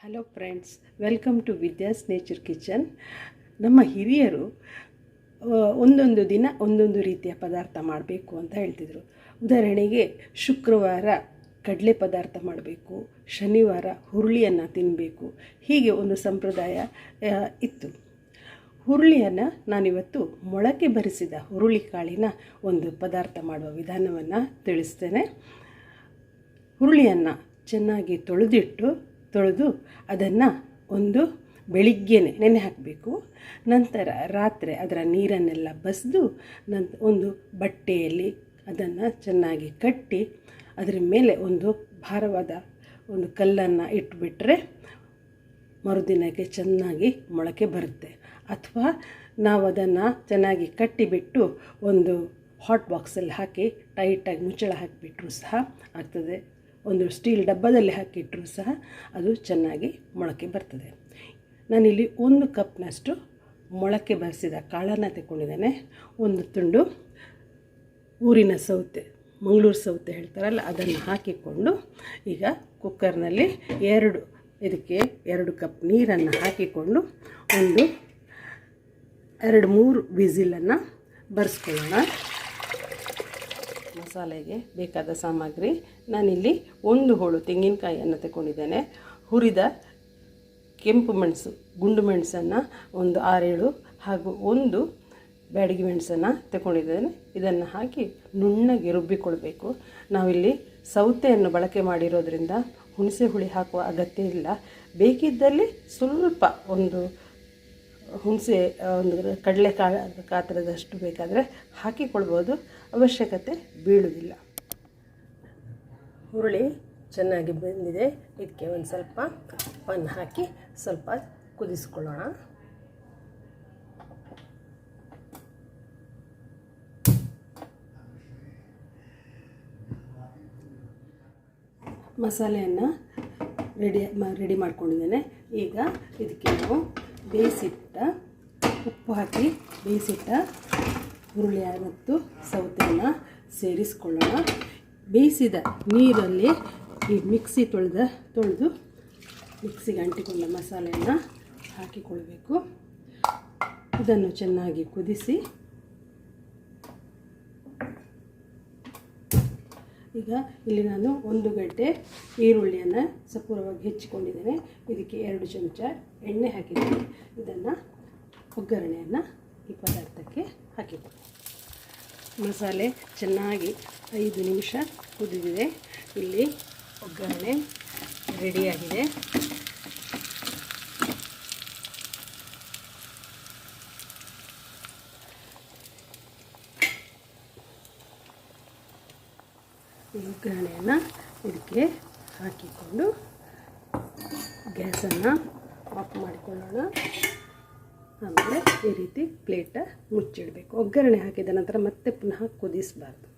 Hello friends welcome to Vidya's nature kitchen ನಮ್ಮ ಹಿರಿಯರು ಒಂದೊಂದು ದಿನ ಒಂದೊಂದು ರೀತಿಯ ಪದಾರ್ಥ ಮಾಡಬೇಕು ಅಂತ ಹೇಳ್ತಿದ್ರು. ಉದಾಹರಣೆಗೆ ಶುಕ್ರವಾರ ಕಡಲೆ ಪದಾರ್ಥ ಮಾಡಬೇಕು, ಶನಿವಾರ ಹುರುಳಿಯನ್ನು ತಿನ್ನಬೇಕು ಹೀಗೆ ಒಂದು ಸಂಪ್ರದಾಯ ಇತ್ತು. ಹುರುಳಿಯನ್ನು ನಾನಿವತ್ತು ಮೊಳಕೆ ಬರಿಸಿದ ಹುರುಳಿ ಕಾಳಿನ ಒಂದು ಪದಾರ್ಥ ಮಾಡುವ ವಿಧಾನವನ್ನು ತಿಳಿಸ್ತೇನೆ. ಹುರುಳಿಯನ್ನು ಚೆನ್ನಾಗಿ ತೊಳೆದಿಟ್ಟು, ತೊಳೆದು ಅದನ್ನು ಒಂದು ಬೆಳಿಗ್ಗೆನೆ ನೆನೆ ಹಾಕಬೇಕು. ನಂತರ ರಾತ್ರಿ ಅದರ ನೀರನ್ನೆಲ್ಲ ಬಸಿದು ನಂತ ಒಂದು ಬಟ್ಟೆಯಲ್ಲಿ ಅದನ್ನು ಚೆನ್ನಾಗಿ ಕಟ್ಟಿ, ಅದರ ಮೇಲೆ ಒಂದು ಭಾರವಾದ ಒಂದು ಕಲ್ಲನ್ನು ಇಟ್ಬಿಟ್ರೆ ಮರುದಿನಕ್ಕೆ ಚೆನ್ನಾಗಿ ಮೊಳಕೆ ಬರುತ್ತೆ. ಅಥವಾ ನಾವು ಅದನ್ನು ಚೆನ್ನಾಗಿ ಕಟ್ಟಿಬಿಟ್ಟು ಒಂದು ಹಾಟ್ ಬಾಕ್ಸಲ್ಲಿ ಹಾಕಿ, ಟೈಟಾಗಿ ಮುಚ್ಚಳ ಹಾಕಿಬಿಟ್ರೂ ಸಹ ಆಗ್ತದೆ. ಒಂದು ಸ್ಟೀಲ್ ಡಬ್ಬದಲ್ಲಿ ಹಾಕಿಟ್ಟರೂ ಸಹ ಅದು ಚೆನ್ನಾಗಿ ಮೊಳಕೆ ಬರ್ತದೆ. ನಾನಿಲ್ಲಿ ಒಂದು ಕಪ್ನಷ್ಟು ಮೊಳಕೆ ಬರೆಸಿದ ಕಾಳನ್ನು ತಗೊಂಡಿದ್ದೇನೆ ಒಂದು ತುಂಡು ಊರಿನ ಸೌತೆ, ಮಂಗಳೂರು ಸೌತೆ ಹೇಳ್ತಾರಲ್ಲ, ಅದನ್ನು ಹಾಕಿಕೊಂಡು ಈಗ ಕುಕ್ಕರ್ನಲ್ಲಿ ಎರಡು, ಇದಕ್ಕೆ ಎರಡು ಕಪ್ ನೀರನ್ನು ಹಾಕಿಕೊಂಡು ಒಂದು, ಎರಡು, ಮೂರು ವಿಸಿಲನ್ನು ಬರೆಸ್ಕೊಳ್ಳೋಣ. ಮಸಾಲೆಗೆ ಬೇಕಾದ ಸಾಮಗ್ರಿ ನಾನಿಲ್ಲಿ ಒಂದು ಹೋಳು ತೆಂಗಿನಕಾಯಿಯನ್ನು ತಗೊಂಡಿದ್ದೇನೆ. ಹುರಿದ ಕೆಂಪು ಮೆಣಸು, ಗುಂಡು ಮೆಣಸನ್ನು ಒಂದು ಆರೇಳು ಹಾಗೂ ಒಂದು ಬ್ಯಾಡಗಿ ಮೆಣಸನ್ನು ತಗೊಂಡಿದ್ದೇನೆ. ಇದನ್ನು ಹಾಕಿ ನುಣ್ಣಗೆ ರುಬ್ಬಿಕೊಳ್ಬೇಕು. ನಾವಿಲ್ಲಿ ಸೌತೆಯನ್ನು ಬಳಕೆ ಮಾಡಿರೋದ್ರಿಂದ ಹುಣಸೆ ಹುಳಿ ಹಾಕುವ ಅಗತ್ಯ ಇಲ್ಲ. ಬೇಕಿದ್ದಲ್ಲಿ ಸ್ವಲ್ಪ ಒಂದು ಹುಣಸೆ ಒಂದು ಕಡಲೆ ಕಾ, ಕಾತ್ರದಷ್ಟು ಬೇಕಾದರೆ ಹಾಕಿಕೊಳ್ಬೋದು. ಅವಶ್ಯಕತೆ ಬೀಳುವುದಿಲ್ಲ. ಹುರುಳಿ ಚೆನ್ನಾಗಿ ಬೆಂದಿದೆ. ಇದಕ್ಕೆ ಒಂದು ಸ್ವಲ್ಪ ಪನ್ ಹಾಕಿ ಸ್ವಲ್ಪ ಕುದಿಸ್ಕೊಳ್ಳೋಣ. ಮಸಾಲೆಯನ್ನು ರೆಡಿ ರೆಡಿ ಮಾಡ್ಕೊಂಡಿದ್ದೇನೆ. ಈಗ ಇದಕ್ಕೆ ನಾವು ಬೇಯಿಸಿಟ್ಟ ಉಪ್ಪು ಹಾಕಿ ಬೇಯಿಸಿಟ್ಟ ಹುರುಳಿ ಮತ್ತು ಸೌತೆಯನ್ನು ಸೇರಿಸ್ಕೊಳ್ಳೋಣ. ಬೇಯಿಸಿದ ನೀರಲ್ಲಿ ಈ ಮಿಕ್ಸಿ ತೊಳೆದ, ತೊಳೆದು ಮಿಕ್ಸಿಗೆ ಅಂಟಿಕೊಂಡ ಮಸಾಲೆಯನ್ನು ಹಾಕಿಕೊಳ್ಬೇಕು. ಇದನ್ನು ಚೆನ್ನಾಗಿ ಕುದಿಸಿ ಈಗ ಇಲ್ಲಿ ನಾನು ಒಂದು ಗಂಟೆ ಈರುಳ್ಳಿಯನ್ನು ಸಪೂರವಾಗಿ ಹೆಚ್ಚಿಕೊಂಡಿದ್ದೇನೆ. ಇದಕ್ಕೆ ಎರಡು ಚಮಚ ಎಣ್ಣೆ ಹಾಕಿದ್ದೀನಿ. ಇದನ್ನು ಒಗ್ಗರಣೆಯನ್ನು ಈ ಪದಾರ್ಥಕ್ಕೆ ಹಾಕಿಕೊಳ್ಳಿ ಮಸಾಲೆ ಚೆನ್ನಾಗಿ ಐದು ನಿಮಿಷ ಕುದಿದಿದೆ. ಇಲ್ಲಿ ಒಗ್ಗರಣೆ ರೆಡಿಯಾಗಿದೆ ಈ ಒಗ್ಗರಣೆಯನ್ನು ಇದಕ್ಕೆ ಹಾಕಿಕೊಂಡು ಗ್ಯಾಸನ್ನು ಆಫ್ ಮಾಡಿಕೊಳ್ಳೋಣ. ಆಮೇಲೆ ಈ ರೀತಿ ಪ್ಲೇಟ ಮುಚ್ಚಿಡಬೇಕು. ಒಗ್ಗರಣೆ ಹಾಕಿದ ನಂತರ ಮತ್ತೆ ಪುನಃ ಕುದಿಸಬಾರ್ದು.